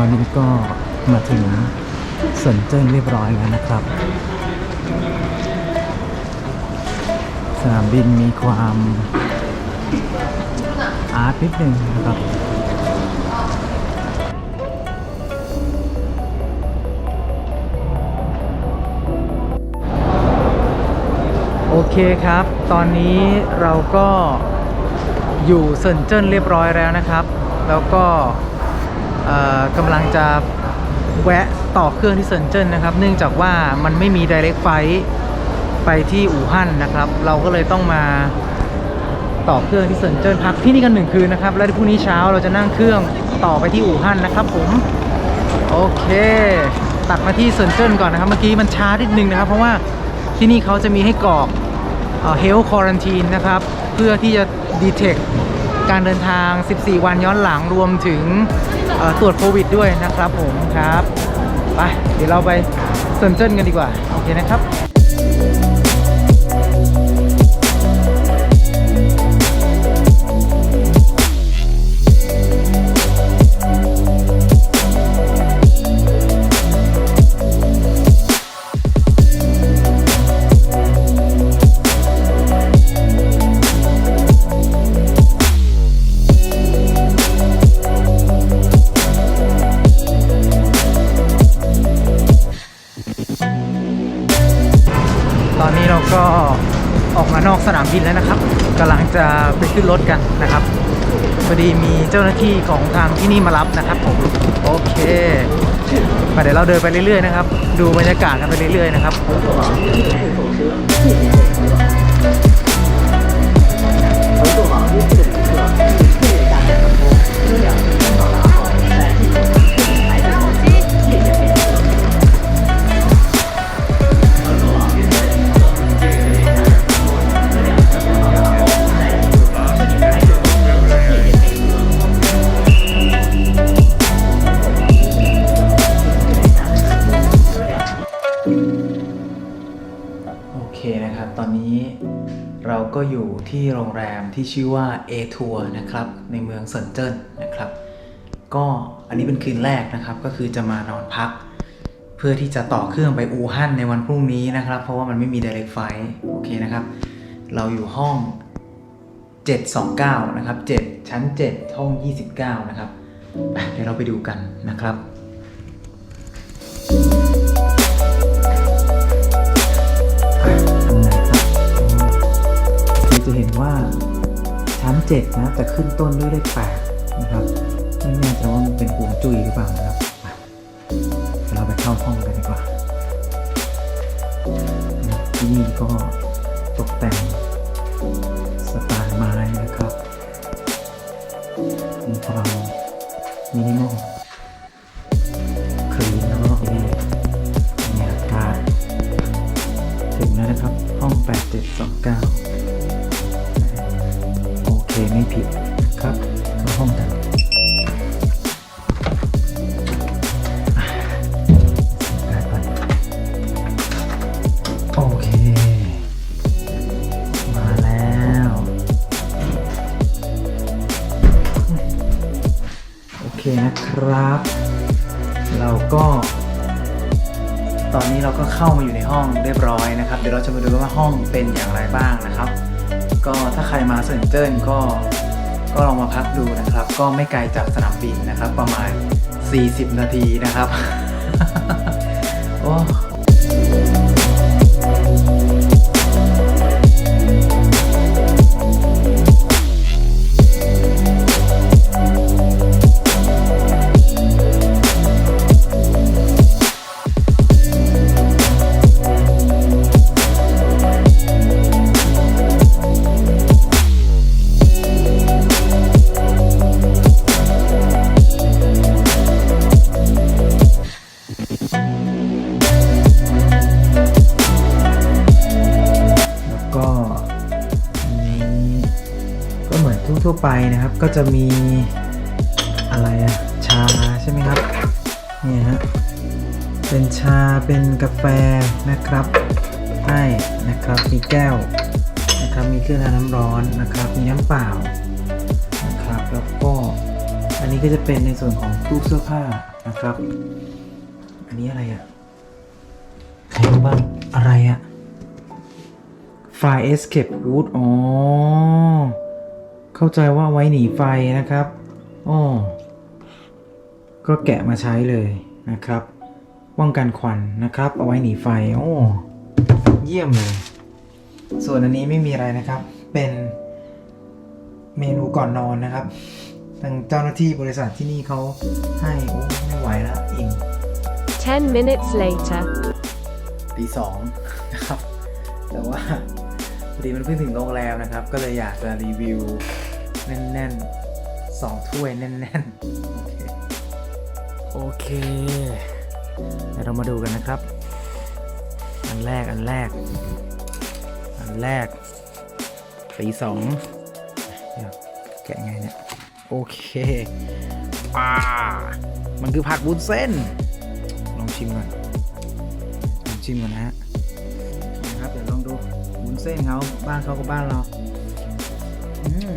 ตอนนี้ก็มาถึงเซนเจิ้นเรียบร้อยแล้วนะครับ สนามบินมีความอาร์ตนิดนึงนะครับโอเคครับ ตอนนี้เราก็อยู่เซินเจิ้นเรียบร้อยแล้วนะครับ แล้วก็ กำลังจะแวะต่อเครื่องที่เซินเจิ้นนะครับ เนื่องจากว่ามันไม่มี direct flight ไปที่อู่ฮั่นนะครับ เราก็เลยต้องมาต่อเครื่องที่เซินเจิ้นพักที่นี่กันหนึ่งคืนนะครับ แล้วพรุ่งนี้เช้าเราจะนั่งเครื่องต่อไปที่อู่ฮั่นนะครับ ผมโอเค ตัดมาที่เซินเจิ้นก่อนนะครับ เมื่อกี้มันช้านิดนึงนะครับ เพราะว่าที่นี่เขาจะมีให้กรอกเฮลคอรันทีนนะครับ เพื่อที่จะดีเทคการเดินทาง 14 วันย้อนหลังรวมถึง ตรวจโควิดด้วยนะครับผมครับ ไป เดี๋ยวเราไปเซินเจิ้นกันดีกว่า โอเคนะครับ จะไปขึ้นรถกันนะครับพอดีมีเจ้าหน้าที่ของทางที่นี่มารับนะครับผมโอเคเดี๋ยวเราเดินไปเรื่อยๆนะครับ ดูบรรยากาศกันไปเรื่อยๆนะครับ เราก็อยู่ที่โรงแรมที่ชื่อว่า A Tour นะครับ ในเมืองเซินเจิ้นนะครับ ก็อันนี้เป็นคืนแรกนะครับ ก็คือจะมานอนพัก เพื่อที่จะต่อเครื่องไปอูฮั่นในวันพรุ่งนี้นะครับ เพราะว่ามันไม่มี direct flight โอเคนะครับ เราอยู่ห้อง 729 นะครับ 7 ชั้น 7 ห้อง 29 นะครับ เดี๋ยวเราไปดูกันนะครับ 7 นะ แต่ขึ้นต้นด้วยเลข8นะครับไม่แน่ใจว่ามันเป็นห่วงจุ้ยหรือเปล่านะครับเดี๋ยวเราไปเข้าห้องกันดีกว่าที่นี่ก็ตกแต่งสไตล์ไม้นะครับ มีความมินิมอลคลีนแล้วก็มีบรรยากาศถึงแล้วนะครับ ห้อง 8729 ห้องเป็นอย่างไรบ้างนะครับ ก็ถ้าใครมาเซินเจิ้นก็ก็ลองมาพักดูนะครับ ก็ไม่ไกลจากสนามบินนะครับ ประมาณ 40 นาทีนะครับ โอ้ ก็จะมีอะไรอะชาใช่ไหมครับเนี่ยฮะเป็นชาเป็นกาแฟนะครับให้นะครับมีแก้วนะครับมีเครื่องทำน้ำร้อนนะครับมีน้ำเปล่านะครับแล้วก็อันนี้ก็จะเป็นในส่วนของตู้เสื้อผ้านะครับ อันนี้อะไรอะใครรู้บ้างอะไรอะไฟ escape root อ๋อ เข้าใจว่าไว้หนีไฟนะครับอ๋อก็แกะมาใช้เลยนะครับ ป้องกันควันนะครับ เอาไว้หนีไฟโอ้เยี่ยมเลย ส่วนอันนี้ไม่มีอะไรนะครับ เป็นเมนูก่อนนอนนะครับ ทางเจ้าหน้าที่บริษัทที่นี่เขาให้โอ้ไม่ไหวแล้วอิ่ม10 minutes later. ตีสองนะครับ แต่ว่าพอดีมันเพิ่งถึงโรงแรมนะครับ ก็เลยอยากจะรีวิว แน่นๆสองถ้วยแน่นๆ โอเค โอเคเดี๋ยวเรามาดูกันนะครับ อันแรกอันแรก อันแรกตีสองแกะไงเนี่ย โอเคอ่ามันคือผัดวุ้นเส้น ลองชิมก่อนลองชิมก่อนนะฮะนะครับเดี๋ยวลองดูวุ้นเส้นเขาบ้านเขากับบ้านเรา อืม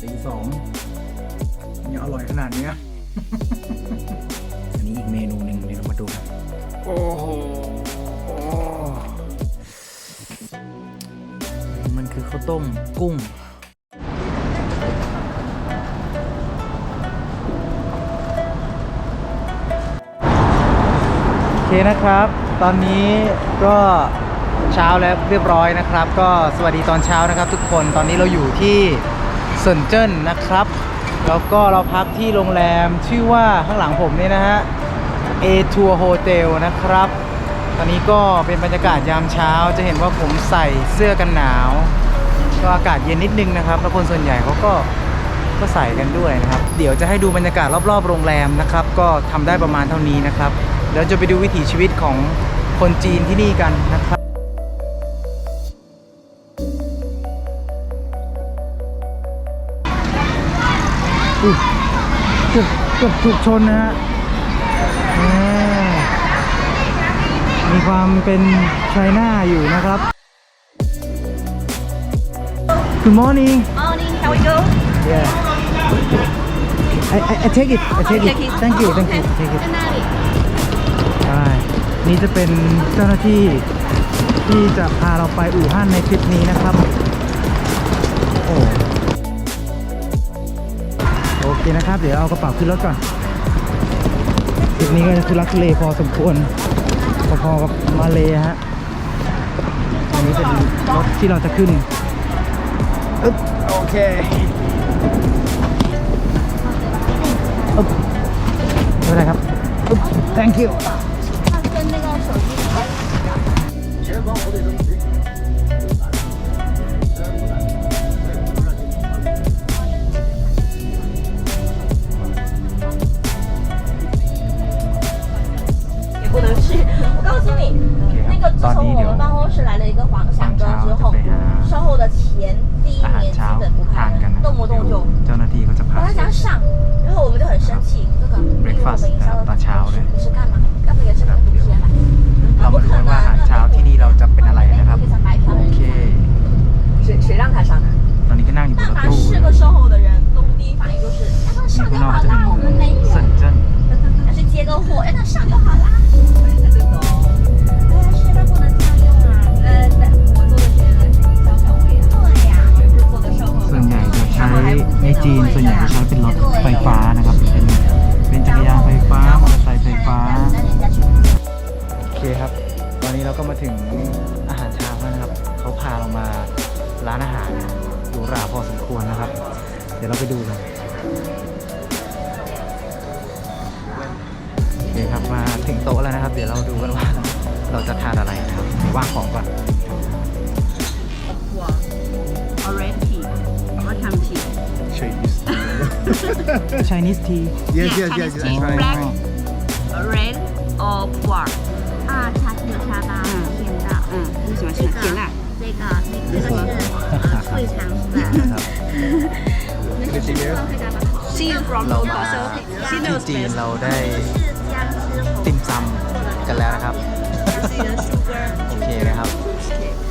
ตีสองยังอร่อยขนาดเนี้ย อันนี้อีกเมนูหนึ่งเดี๋ยวเรามาดูกันโอ้โหโอ้มันคือข้าวต้มกุ้งโอเคนะครับ ตอนนี้ก็ เช้าแล้วเรียบร้อยนะครับ ก็สวัสดีตอนเช้านะครับ ทุกคนตอนนี้เราอยู่ที่เซนเจิ้นนะครับ แล้วก็เราพักที่โรงแรมชื่อว่าข้างหลังผมนี่นะฮะ A Tour Hotel นะครับ ตอนนี้ก็เป็นบรรยากาศยามเช้าจะเห็นว่าผมใส่เสื้อกันหนาว ก็อากาศเย็นนิดนึงนะครับ แล้วคนส่วนใหญ่เขาก็ก็ใส่กันด้วยนะครับ เดี๋ยวจะให้ดูบรรยากาศรอบๆ โรงแรมนะครับ ก็ทำได้ประมาณเท่านี้นะครับแล้วจะไปดูวิถีชีวิตของคนจีนที่นี่กันนะครับ เกือบเกือบถูกชนนะฮะมีความเป็นไชน่าอยู่นะครับ Good morning Morning how we go Yeah I, I, I take it I take it Thank you Thank you Take it นี่จะเป็นเจ้าหน้าที่ที่จะพาเราไปอู่ฮั่นในทริปนี้นะครับ โอ้ โอเคนะครับ เดี๋ยวเอากระเป๋าขึ้นรถก่อนทริปนี้ก็จะทุลักทุเลพอสมควรพอๆกับมาเลฮะอันนี้เป็นรถที่เราจะขึ้นอึ๊บโอเคอึ๊บไม่เป็นไรครับอึ๊บ thank you ดี๋ยวเราไปดูกัน โอเคครับ มาถึงโต๊ะแล้วนะครับ เดี๋ยวเราดูกันว่า เราจะทานอะไรนะครับเดี๋ยวว่างของก่อน Orange tea, welcome tea. Chinese tea Chinese tea Yes, Yeah, yes, yes, Chinese yes. tea. Right, Black. right. Red or puer？啊，茶有茶的，甜的。嗯，你喜欢吃甜的？这个这个是呃脆肠是吧？ CBS ที่เราเรามาที่จีนเราได้ติ่มซำกันแล้วนะครับ โอเคนะครับ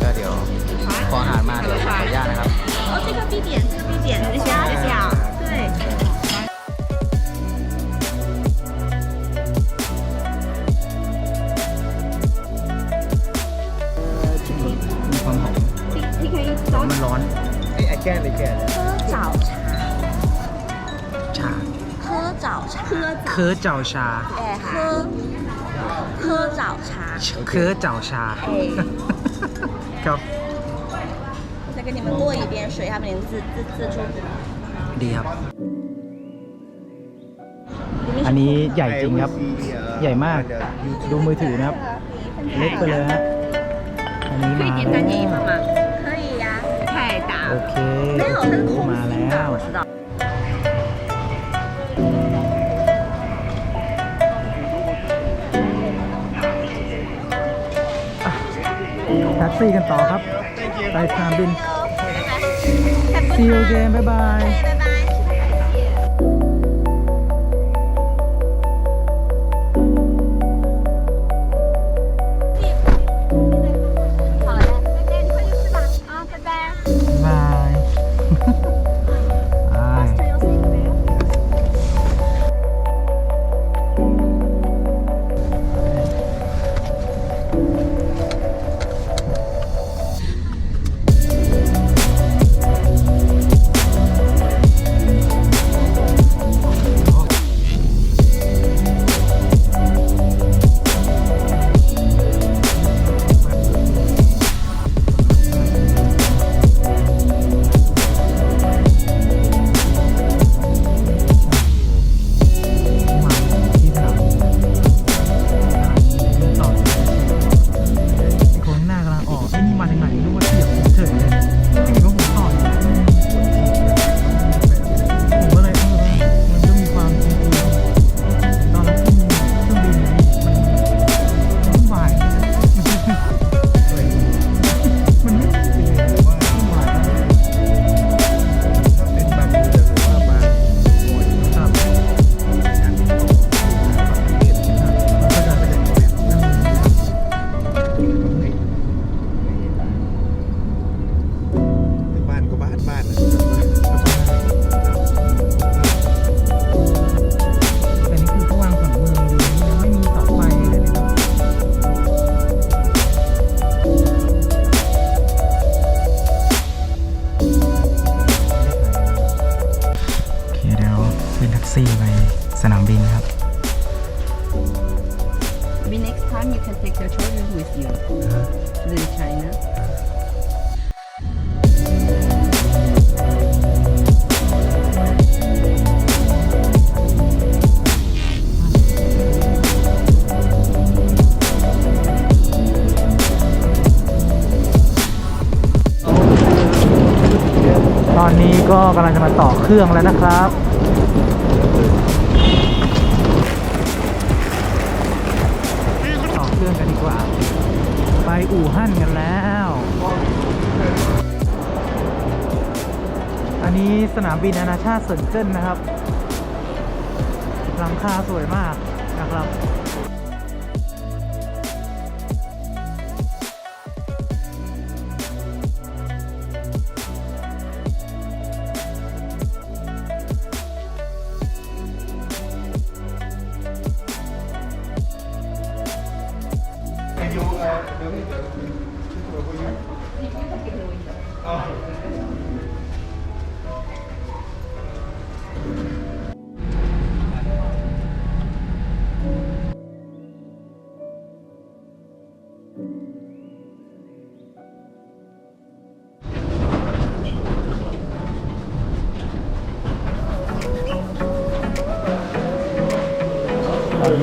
ก็เดี๋ยวขออาหารมาเดี๋ยวขออนุญาตนะครับโอ้这个必点这个必点等一下等一下对มีความหอมที่ที่มันร้อนไอ้ไอ้แก้เลยแก้เลย早茶早茶， เคอเจ้าชา 哎，喝喝早茶， เคอเจ้าชา 哎， ครับ 再给你们过一遍水，他们连自自自助。 ดีครับ อันนี้ใหญ่จริงครับ ใหญ่มาก ดูมือถือนะครับ เล็กไปเลยฮะ อันนี้ 可以 มา 点单点一份吗？可以呀、太大 โอ 了。 เค 没有，它是 โอ้ 空 มา 心 แล้ 的， ว 我知道。 แท็กซี่กันต่อครับ ไปสนามบิน拜拜。See you again บ๊ายบาย ก็กำลังจะมาต่อเครื่องแล้วนะครับต่อเครื่องกันดีกว่า ไปอู่ฮั่นกันแล้ว อันนี้สนามบินนานาชาติเซินเจิ้นนะครับ หลังคาสวยมากนะครับ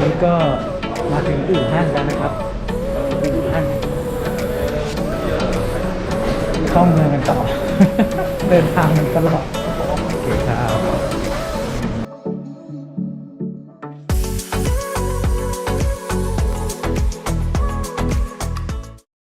นี้ก็มาถึงอู่ฮั่นแล้วนะครับอู่ฮั่นเข้าเมืองกันต่อ เดินทางกันตลอด